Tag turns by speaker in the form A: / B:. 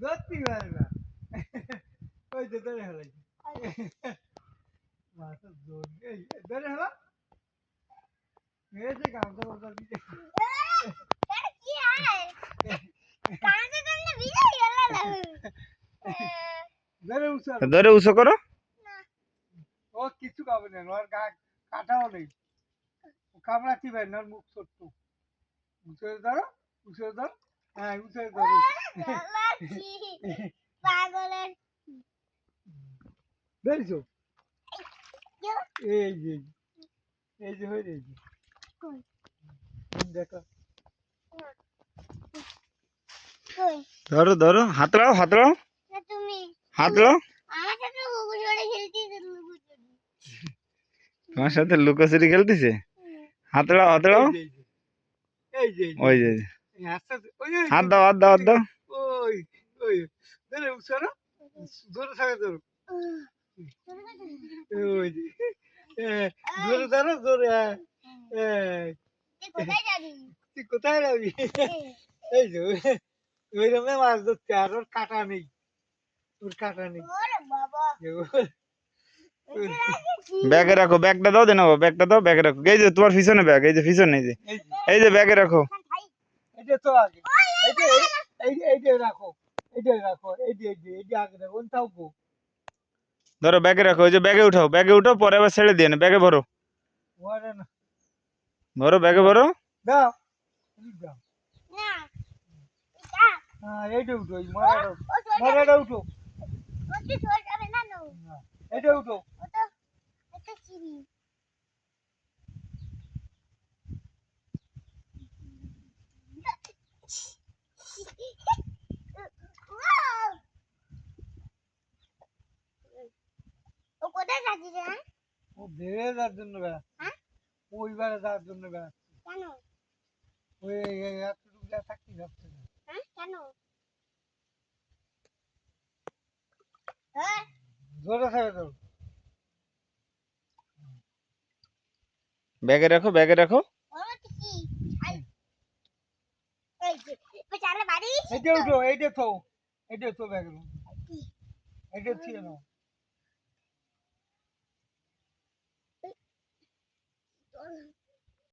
A: ধরতে পারে না ওই যে ধরে হেলাই মাথা জোর এই এই, ধরে হেলা এই গামছা গামছা দিতে।
B: কি
A: ধরে
C: উঁচু করো।
A: ও কিছু খাবে না ওর গা কাটাও নেই। কামড়াতে পারে না মুখ ছোট্ট। উঁচু ধরো উঁচু ধর। হ্যাঁ ধরো
B: পাগলের।
A: ধরেছো এই যে এই যে হয়ে এই দেখো।
C: ধরো ধরো হাত লাও হাত
B: তুমি।
C: হাত লাও
B: আমার সাথে গুগু ছড়ে খেলতে গুগু
C: তোমার সাথে লুকোচুরি খেলতেছে? হাত লাও হাত লাও
A: এই যে এই যে
C: ওই যে। হাত দাও হাত দাও হাত দাও
A: ওই ওই ধরে উঁচু ধরো জোরে থাকে ধরো ওই ধরো
B: কোথায় যাবি
A: তুই কোথায় যাবি এই যে ওই রকম মাছ ধরতে আর ওর কাটা নেই ওর কাটা নেই
B: বাবা
C: ব্যাগে রাখো ব্যাগটা দাও দেন ব্যাগটা দাও ব্যাগে রাখো। এই যে তোমার পিছনে ব্যাগ এই যে পিছনে এই যে।
A: এই যে।
C: ব্যাগে রাখো।
A: এইটা তো আগে এইটা এই এইটা রাখো এইটা রাখো এই যে এই যে এই যে আগে রাখো থাকব
C: ধরো ব্যাগে রাখো ওই যে ব্যাগে উঠাও ব্যাগে উঠাও পরে আবার ছেড়ে দিয়ে না ব্যাগে ভরো
A: ওরে না
C: ভরো ব্যাগে ভরো
A: দাও দাও হ্যাঁ এইটা উঠো এই মরাটা উঠো
B: নো না,
A: এইটা উঠো
B: ও তো একটা চিড়ি ও কোথায় যাচ্ছিস রে
A: ও বেড়ে যাওয়ার জন্য বেড়াচ্ছে?
B: হ্যাঁ?
A: ওইবারে যাওয়ার জন্য বেড়াচ্ছে?
B: কেন?
A: ওই এতটুকু যা থাকতে যাচ্ছে না
B: হ্যাঁ কেন? হ্যাঁ?
A: জোরে তো।
C: ব্যাগে রাখো ব্যাগে রাখো।
B: ওর কি আই। এই যে বেচারা বাড়ি
A: এইটা উঠো এইটা তো এইটা তো ব্যাগ এইটা ছিল না